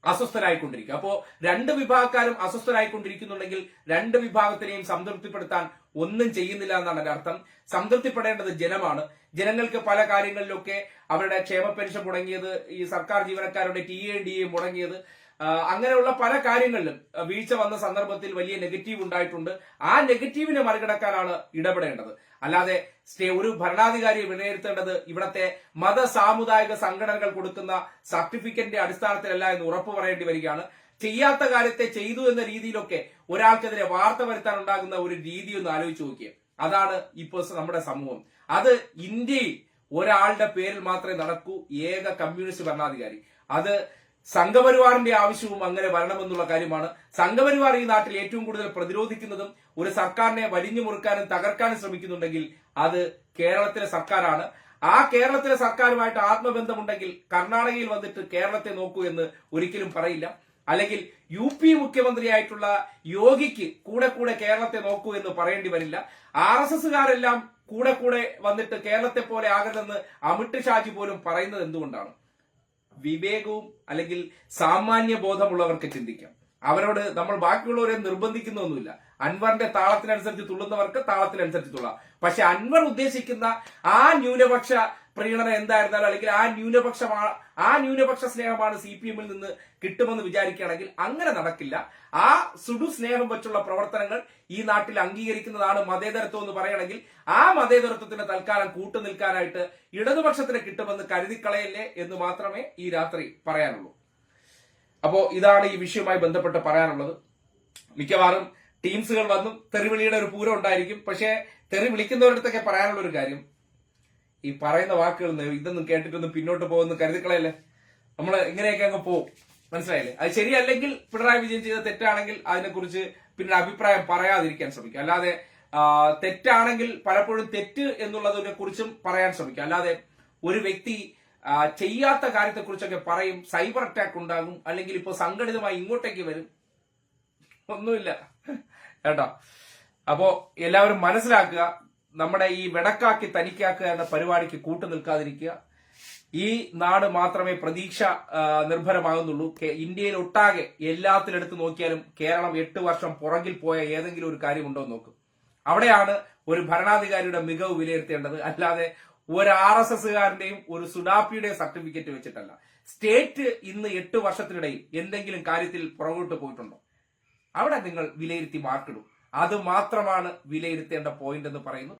അസ്വസ്ഥരായിക്കൊണ്ടിരിക്കും അപ്പോൾ രണ്ട് വിഭാഗക്കാരും അസ്വസ്ഥരായിക്കൊണ്ടിരിക്കുന്നുണ്ടെങ്കിൽ രണ്ട് വിഭാഗത്തിനെയും സംതൃപ്തിപ്പെടുത്താൻ ഒന്നും ചെയ്യുന്നില്ല എന്നാണ് എന്റെ അർത്ഥം. സംതൃപ്തിപ്പെടേണ്ടത് ജനമാണ്. ജനങ്ങൾക്ക് പല കാര്യങ്ങളിലൊക്കെ അവരുടെ ക്ഷേമ പെൻഷൻ മുടങ്ങിയത് ഈ സർക്കാർ ജീവനക്കാരുടെ ടി എ ഡി എ മുടങ്ങിയത്. അങ്ങനെയുള്ള പല കാര്യങ്ങളിലും വീഴ്ച വന്ന സന്ദർഭത്തിൽ വലിയ നെഗറ്റീവ് ഉണ്ടായിട്ടുണ്ട്. ആ നെഗറ്റീവിനെ മറികടക്കാനാണ് ഇടപെടേണ്ടത്. അല്ലാതെ സ്റ്റേ ഒരു ഭരണാധികാരിയെ വിലയിരുത്തേണ്ടത് ഇവിടത്തെ മത സാമുദായിക സംഘടനകൾ കൊടുക്കുന്ന സർട്ടിഫിക്കറ്റിന്റെ അടിസ്ഥാനത്തിലല്ല എന്ന് ഉറപ്പു പറയേണ്ടി വരികയാണ്. ചെയ്യാത്ത കാര്യത്തെ ചെയ്തു എന്ന രീതിയിലൊക്കെ ഒരാൾക്കെതിരെ വാർത്ത വരുത്താൻ ഉണ്ടാകുന്ന ഒരു രീതി ഒന്ന് ആലോചിച്ച് നോക്കിയേ. അതാണ് ഇപ്പോൾ നമ്മുടെ സമൂഹം. അത് ഇന്ത്യയിൽ ഒരാളുടെ പേരിൽ മാത്രമേ നടക്കൂ. ഏക കമ്മ്യൂണിസ്റ്റ് ഭരണാധികാരി. അത് സംഘപരിവാറിന്റെ ആവശ്യവും അങ്ങനെ വരണമെന്നുള്ള കാര്യമാണ്. സംഘപരിവാർ ഈ നാട്ടിൽ ഏറ്റവും കൂടുതൽ പ്രതിരോധിക്കുന്നതും ഒരു സർക്കാരിനെ വലിഞ്ഞു മുറുക്കാനും തകർക്കാനും ശ്രമിക്കുന്നുണ്ടെങ്കിൽ അത് കേരളത്തിലെ സർക്കാരാണ്. ആ കേരളത്തിലെ സർക്കാരുമായിട്ട് ആത്മബന്ധമുണ്ടെങ്കിൽ കർണാടകയിൽ വന്നിട്ട് കേരളത്തെ നോക്കൂ എന്ന് ഒരിക്കലും പറയില്ല. അല്ലെങ്കിൽ യു പി മുഖ്യമന്ത്രിയായിട്ടുള്ള യോഗിക്ക് കൂടെ കൂടെ കേരളത്തെ നോക്കൂ എന്ന് പറയേണ്ടി വരില്ല. ആർ എസ് എസുകാരെല്ലാം കൂടെ കൂടെ വന്നിട്ട് കേരളത്തെ പോലെ ആകരുതെന്ന് അമിത് ഷാജി പോലും പറയുന്നത് എന്തുകൊണ്ടാണ്? വിവേകവും അല്ലെങ്കിൽ സാമാന്യ ബോധമുള്ളവർക്ക് ചിന്തിക്കാം. അവരോട് നമ്മൾ ബാക്കിയുള്ളവരെ നിർബന്ധിക്കുന്നൊന്നുമില്ല. അൻവറിന്റെ താളത്തിനനുസരിച്ച് തുള്ളുന്നവർക്ക് താളത്തിനനുസരിച്ച് തുള്ളാം. പക്ഷെ അൻവർ ഉദ്ദേശിക്കുന്ന ആ ന്യൂനപക്ഷ പ്രീണനം എന്തായിരുന്നാലും അല്ലെങ്കിൽ ആ ന്യൂനപക്ഷമാണ് ആ ന്യൂനപക്ഷ സ്നേഹമാണ് സി പി എമ്മിൽ നിന്ന് കിട്ടുമെന്ന് വിചാരിക്കുകയാണെങ്കിൽ അങ്ങനെ നടക്കില്ല. ആ സുഡു സ്നേഹം വെച്ചുള്ള പ്രവർത്തനങ്ങൾ ഈ നാട്ടിൽ അംഗീകരിക്കുന്നതാണ് മതേതരത്വം എന്ന് പറയുകയാണെങ്കിൽ ആ മതേതരത്വത്തിന് തൽക്കാലം കൂട്ടു നിൽക്കാനായിട്ട് ഇടതുപക്ഷത്തിന് കിട്ടുമെന്ന് കരുതിക്കളയല്ലേ എന്ന് മാത്രമേ ഈ രാത്രി പറയാനുള്ളൂ. അപ്പോ ഇതാണ് ഈ വിഷയവുമായി ബന്ധപ്പെട്ട് പറയാനുള്ളത്. മിക്കവാറും ടീംസുകൾ വന്നും തെറിവിളിയുടെ ഒരു പൂരം ഉണ്ടായിരിക്കും. പക്ഷേ തെറി വിളിക്കുന്നവരടുത്തൊക്കെ പറയാനുള്ള ഒരു കാര്യം ഈ പറയുന്ന വാക്കുകൾ ന്ന് ഇതൊന്നും കേട്ടിട്ടൊന്നും പിന്നോട്ട് പോകുന്ന കരുതിക്കളയല്ലേ? നമ്മൾ ഇങ്ങനെയൊക്കെ അങ്ങ് പോകും മനസ്സിലായില്ലേ? അത് ശരിയല്ലെങ്കിൽ പിണറായി വിജയൻ ചെയ്ത തെറ്റാണെങ്കിൽ അതിനെക്കുറിച്ച് പിന്നെ അഭിപ്രായം പറയാതിരിക്കാൻ ശ്രമിക്കും. അല്ലാതെ തെറ്റാണെങ്കിൽ പലപ്പോഴും തെറ്റ് എന്നുള്ളതിനെ കുറിച്ചും പറയാൻ ശ്രമിക്കും. അല്ലാതെ ഒരു വ്യക്തി ചെയ്യാത്ത കാര്യത്തെക്കുറിച്ചൊക്കെ പറയും സൈബർ അറ്റാക്ക് ഉണ്ടാകും അല്ലെങ്കിൽ ഇപ്പോൾ സംഘടിതമായി ഇങ്ങോട്ടേക്ക് വരും. ഒന്നുമില്ല. കേട്ടോ? അപ്പോ എല്ലാവരും മനസ്സിലാക്കുക. നമ്മുടെ ഈ വെടക്കാക്കി തനിക്കാക്കുക എന്ന പരിപാടിക്ക് കൂട്ടു നിൽക്കാതിരിക്കുക. ഈ നാട് മാത്രമേ പ്രതീക്ഷ നിർഭരമാകുന്നുള്ളൂ. ഇന്ത്യയിൽ ഒട്ടാകെ എല്ലാത്തിലെടുത്ത് നോക്കിയാലും കേരളം എട്ട് വർഷം പുറകിൽ പോയ ഏതെങ്കിലും ഒരു കാര്യമുണ്ടോ നോക്കും. അവിടെയാണ് ഒരു ഭരണാധികാരിയുടെ മികവ് വിലയിരുത്തേണ്ടത്. അല്ലാതെ ഒരു ആർ എസ് എസ്സുകാരന്റെയും ഒരു സുഡാപ്പിയുടെയും സർട്ടിഫിക്കറ്റ് വെച്ചിട്ടല്ല. സ്റ്റേറ്റ് ഇന്ന് എട്ട് വർഷത്തിനിടയിൽ എന്തെങ്കിലും കാര്യത്തിൽ പുറകോട്ട് പോയിട്ടുണ്ടോ? അവിടെ നിങ്ങൾ വിലയിരുത്തി മാർക്കിടും. അത് മാത്രമാണ് വിലയിരുത്തേണ്ട പോയിന്റ് എന്ന് പറയുന്നു.